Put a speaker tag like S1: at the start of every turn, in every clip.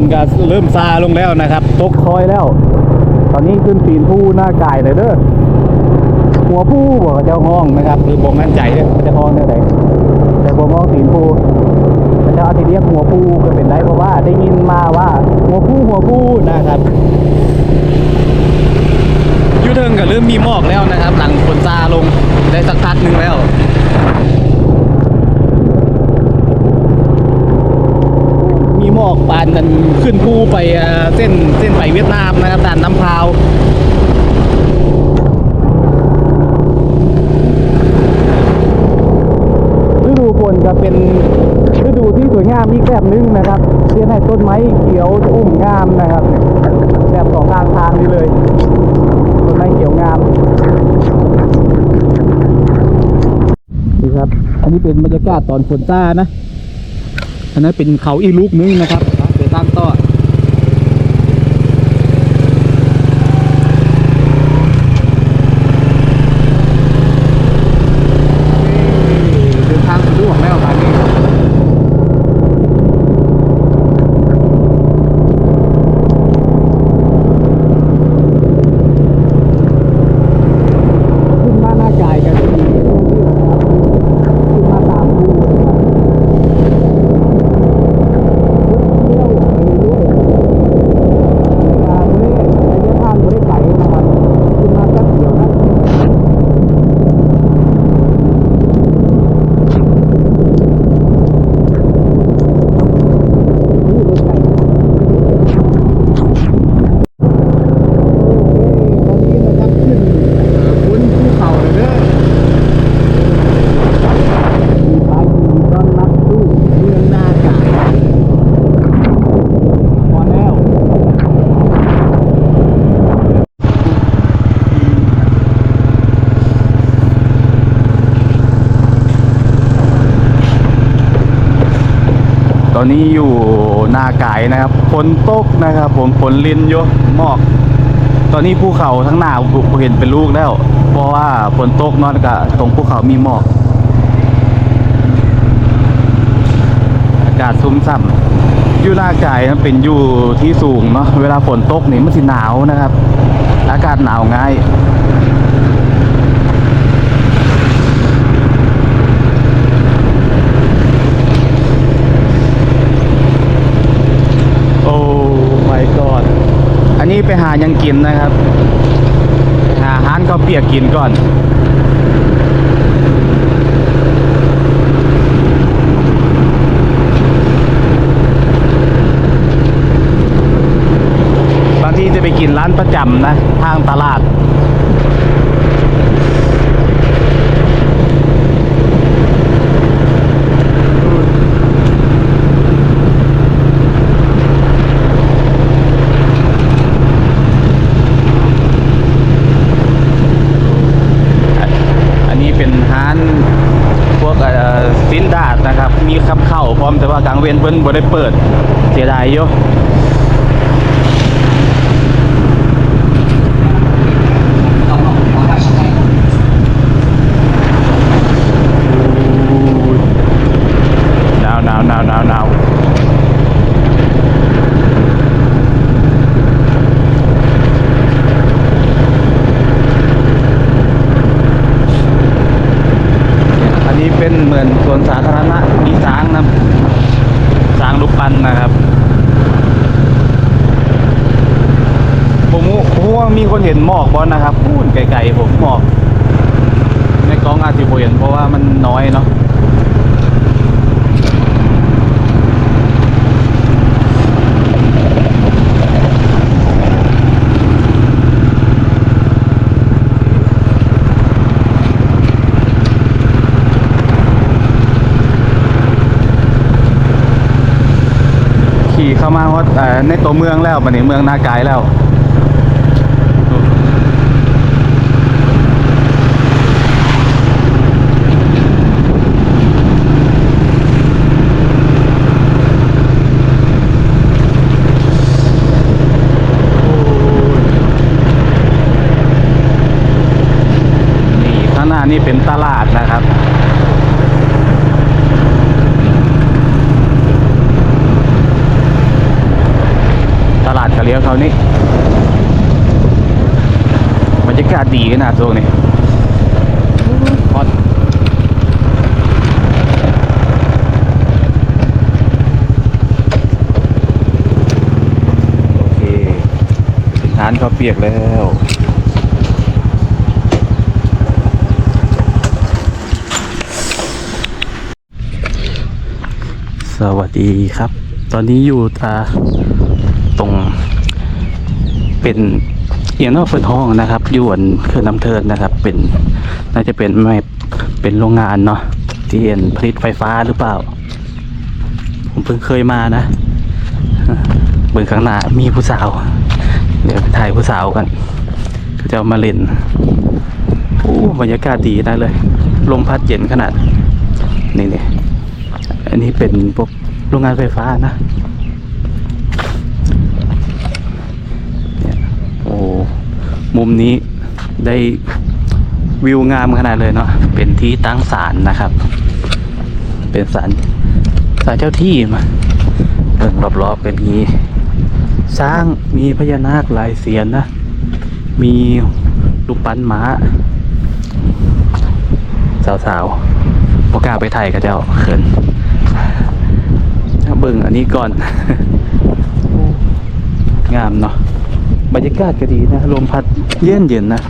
S1: คนก็เริ่มซาลงแล้วนะครับ ตกคอยแล้ว ตอนนี้ขึ้นตีนผู้หน้ากายเลยเด้อหัวผู้บอกว่าเจ้าห้องนะครับคือบ่มั่นใจเด้อว่าเจ้าห้องเนี่ยไหนแต่ผมมองตีนผู้พระเจ้าอาทิเรียกหัวผู้ก็เป็นได้เพราะว่าได้ยินมาว่า หัวผู้หัวผู้นะครับยูเทิร์นก็เริ่มมีหมอกแล้วนะครับ หลังฝนซาลงได้สักพักหนึ่งแล้ว มีหมอกปานกันขึ้นภูไปเส้นเส้นไปเวียดนามนะครับด่านน้ำพราวฤดูฝนก็เป็นฤดูที่สวยงามอีกแบบนึงนะครับเทียนให้ต้นไม้เขียวอุ้มงามนะครับแบบสองทางทางนี้เลยต้นไม้เขียวงามนี่ครับ อันนี้เป็นบรรยากาศตอนฝนซ่านะ อันนั้นเป็นเขาอีลูกนึงนะครับไปทางต่อเดินทางสะดวกแล้วทางนี้ ขึ้นมาหน้ากายกันที่นี่นะครับขึ้นมาตามภูนะครับเที่ยวไปเรื่อยๆการเล่นระยะทางไม่ได้ไกลนะครับขึ้นมาแป๊บเดียวนะอู้รถไกลโอเคตอนนี้นะครับขึ้นบนภูเขาเลยเด้อมีพายมีต้อนรับสู่เมืองนากายพอแล้ว ต อนนี้อยู่หน้ากายนะครับฝนตกนะครับ ผมฝนลินอยู่หมอก ตอนนี้ภูเขาทั้งหน้าผมเห็นเป็นลูกแล้ว เพราะว่าฝนตกนอนกับตรงภูเขามีหมอก อากาศซุ่มซ่ำอยู่หน้ากายมันเป็นอยู่ที่สูงเนาะเวลาฝนตกนี่มันสิหนาวนะครับ อากาศหนาวง่าย โอ้ my god อันนี้ ไปหายังกินนะครับหาอาหารก็เปียกกินก่อนบางทีจะไปกินร้านประจำนะทางตลาด อันนี้เป็นร้านพวกเอ่อสิ นดาดนะครับ มีขับเข้าพร้อมแต่ว่ากลางเวียนเพิ่นบ่ได้เปิด เสียดายอยู่หนาวหนาวหนาวหนาวหนาวอันนี้เป็นเหมือนสวนสาธารณะมีช้างนะช้างลูกปันนะครับ ผมผมว่ามีคนเห็นหมอกบอลนะครับพูดไกลๆผมหมอก ในกล้องอาจจะเห็นเพราะว่ามันน้อยเนาะขี่เข้ามาว่าเอ่อในตัวเมืองแล้วบัดนี้เมืองนากายแล้ว น้านี่เป็นตลาดนะครับลี้ยวเขานี่บรรยากาศดีขนาดตรงนี้ฮอตโอเคถึงร้านเขาวเปียกแล้ว สวัสดีครับ ตอนนี้อยู่อ่าตรงเป็นเอียนอกเปิดห้องนะครับอยู่อันเขื่อนน้ำเทินนะครับ เป็นน่าจะเป็นไม่เป็นโรงงานเนาะที่เอ็นผลิตไฟฟ้าหรือเปล่า ผมเพิ่งเคยมานะเบื้องข้างหน้ามีผู้สาว เดี๋ยวไปถ่ายผู้สาวกันเขาจะามาเล่นโอ้บรรยากาศดีได้เลย ลมพัดเย็นขนาดนี่นี่ อันนี้เป็นพวกโรงงานไฟฟ้านะเนี่ยโอ้มุมนี้ได้วิวงามขนาดเลยเนาะเป็นที่ตั้งศาลนะครับ เป็นศาลศาลเจ้าที่มาเบิ่งรอบๆเป็นงี้สร้างมีพญานาคหลายเสียนนะ มีลูกปั้นม้า สาวๆบอกล้าไปไทยกับเจ้าเขิน เบิ่งอันนี้ก่อน งามเนาะบรรยากาศก็ดีนะลมพัดเย็นเย็นนะ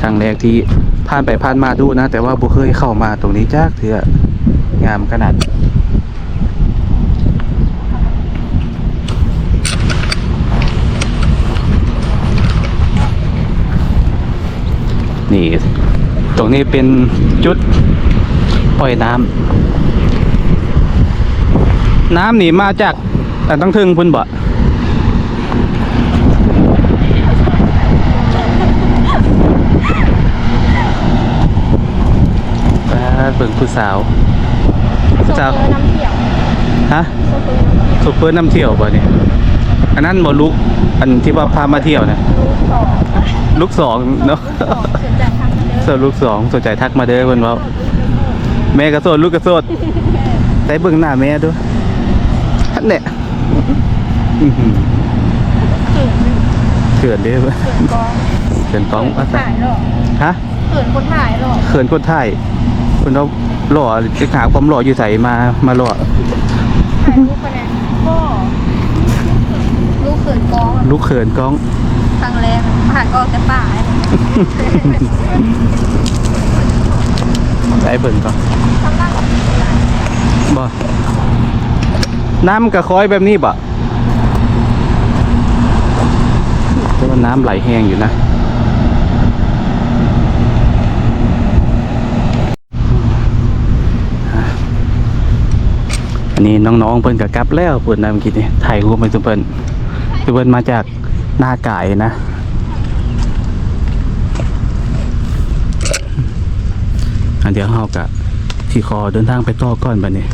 S1: ทางแรกที่ผ่านไปผ่านมาดูนะ แต่ว่าบุเคยเข้ามาตรงนี้จักเถื่องามขนาด นี่ ตรงนี้เป็นจุดปล่อยน้ำน้ำนี่มาจากแต่ต้องทึงพุ่นบ่แป๊ดเบิ่งผู้สาว
S2: โซเฟอร์น้ำเที่ยว
S1: ฮะ
S2: โซเฟอร์น้ำเที่ยว
S1: ซูเปอร์น้ำเที่ยวบ่เนี่ยอันนั้นบ่ลุกอันที่ว่าพามาเที่ยวนะ
S2: ลูกสอง
S1: ลูกสองเนาะ
S2: สองสนใจทำมาเด้อ
S1: ส่วนลูกสองสนใจทักมาเด้อเพิ่นเว้าแม่ก็โสดลูกก็โสดแต่เบิ่งหน้าแม่ดูอันเนี่ยอื้อหือเขินเด้อ
S2: เขินกอง
S1: เขินต้อง
S2: เขินคนถ่ายหรอ
S1: ฮะ
S2: เขินคนถ่ายหรอ
S1: เขินคนไทยคนเราหล่อจะหาความหล่ออยู่ใส่มามาหล่อ
S2: ถ่ายรูปคะแนนพ่อลูกเขินกอง
S1: ลูกเขินกล้อง
S2: ครั้งแรก ผ่านกองแต่ป่า
S1: ได้เบิ่งก่อนบ่น้ำกระคอยแบบนี้บ่แต่ว่าน้ำไหลแห้งอยู่นะอันนี้น้องๆเพิ่นก็กลับแล้วเพิ่นนะเมื่อกี้นี่ถ่ายรูปไปซุเพิ่นคือเพิ่นมาจากหน้ากายนะ อันเดี๋ยวเฮาก็ที่คอเดินทางไปต่อก่อนบัดนี้